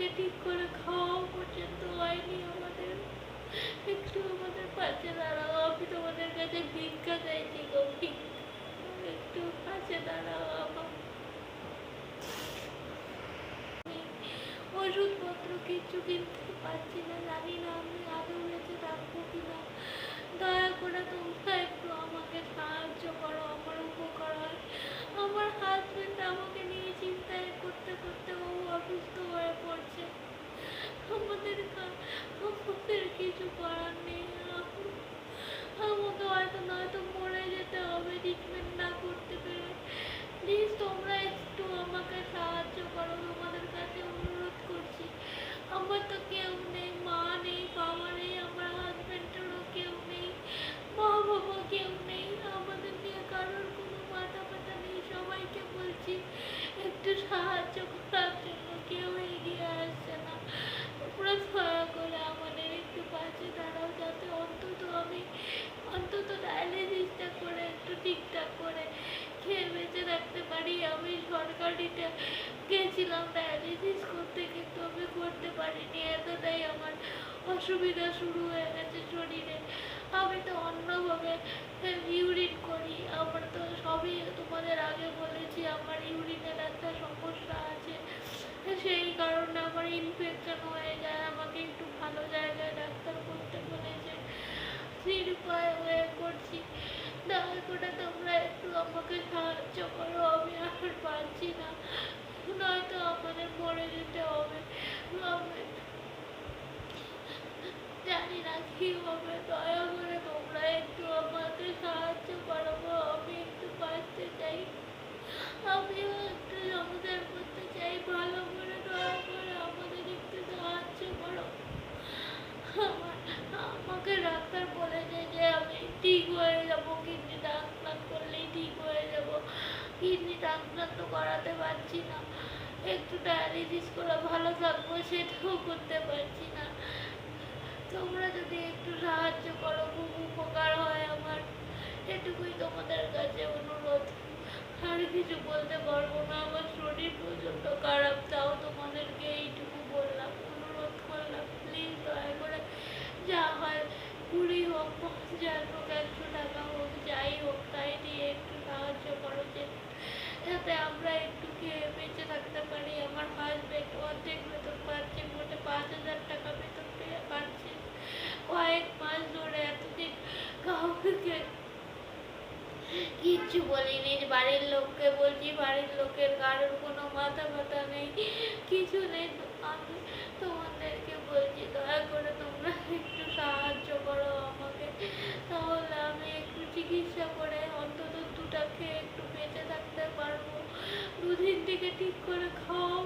থেকে ঠিক করে খাওয়া পর্যন্ত হয়নি আমাদের। একটু আমাদের পাশে দাঁড়াও, আমি তোমাদের কাছে ভিক্ষা চাইছি গো একটু পাশে দাঁড়াও আমার। ওষুধপত্র কিছু কিনতে পারছি সাহায্য করার জন্য কেউ এগিয়ে আসছে না তোমরা দয়া করে আমাদের একটু পাশে দাঁড়াও যাতে অন্তত আমি অন্তত ডায়ালিসিসটা করে একটু ঠিকঠাক করে খেয়ে বেঁচে রাখতে পারি আমি সরকারিতে গেছিলাম ডায়ালিসিস করতে কিন্তু আমি করতে পারিনি এতটাই আমার অসুবিধা শুরু হয়ে গেছে শরীরে আমি তো অন্যভাবে ইউরিন করি আমার তো সবই তোমাদের আগে বলেছি আমার ইউরিনের একটা সমস্যা আছে সেই কারণে আমার ইনফেকশন হয়ে যায়, আমাকে একটু ভালো জায়গায় ডাক্তার করতে বলেছে। নিরুপায় হয়ে করছি দয়া করে তোমরা একটু আমাকে সাহায্য করো, আমি আর পারছি না। নয়তো আমাদের মরে যেতে হবে। জানি না কি হবে, দয়া করে তোমরা একটু আমাকে সাহায্য করো গো। আমি একটু বাঁচতে চাই আমিও একটু সংসার করতে চাই ভালো করে দয়া করে আমাদের একটু সাহায্য করো আমার আমাকে ডাক্তার বলেছে যে আমি ঠিক হয়ে যাব কিডনি ট্রান্সপ্লান্ট করলেই ঠিক হয়ে যাব কিডনি ট্রান্সপ্লান্ট করাতে পারছি না। একটু ডায়ালিসিস করে ভালো থাকব সেটাও করতে পারছি না। তোমরা যদি একটু সাহায্য করো, খুব উপকার হয় আমার। এটুকুই তোমাদের কাছে অনুরোধ। আর কিছু বলতে পারব না, আমার শরীর প্রচণ্ড খারাপ, তাও তোমাদেরকে এইটুকু বললাম, অনুরোধ করলাম। প্লিজ দয়া করে যা হয় কুড়ি হোক, পঞ্চাশ হোক, একশো টাকা হোক, যাই হোক, তাই দিয়ে একটু সাহায্য করো যে যাতে আমরা একটু খেয়ে বেঁচে থাকতে পারি। আমার হাজবেন্ড অর্ধেক বেতন পাচ্ছে, মোটে পাঁচ হাজার টাকা বেতন পেয়ে পাচ্ছে কয়েক মাস ধরে এতদিন কাউকে কিচ্ছু বলিনি। বাড়ির লোককে বলছি, বাড়ির লোকের কারোর কোনো মাথা ব্যথা নেই, কিছু নেই। আমি তোমাদেরকে বলছি, দয়া করে তোমরা একটু সাহায্য করো আমাকে। তাহলে আমি একটু চিকিৎসা করে থেকে ঠিক করে খাওয়া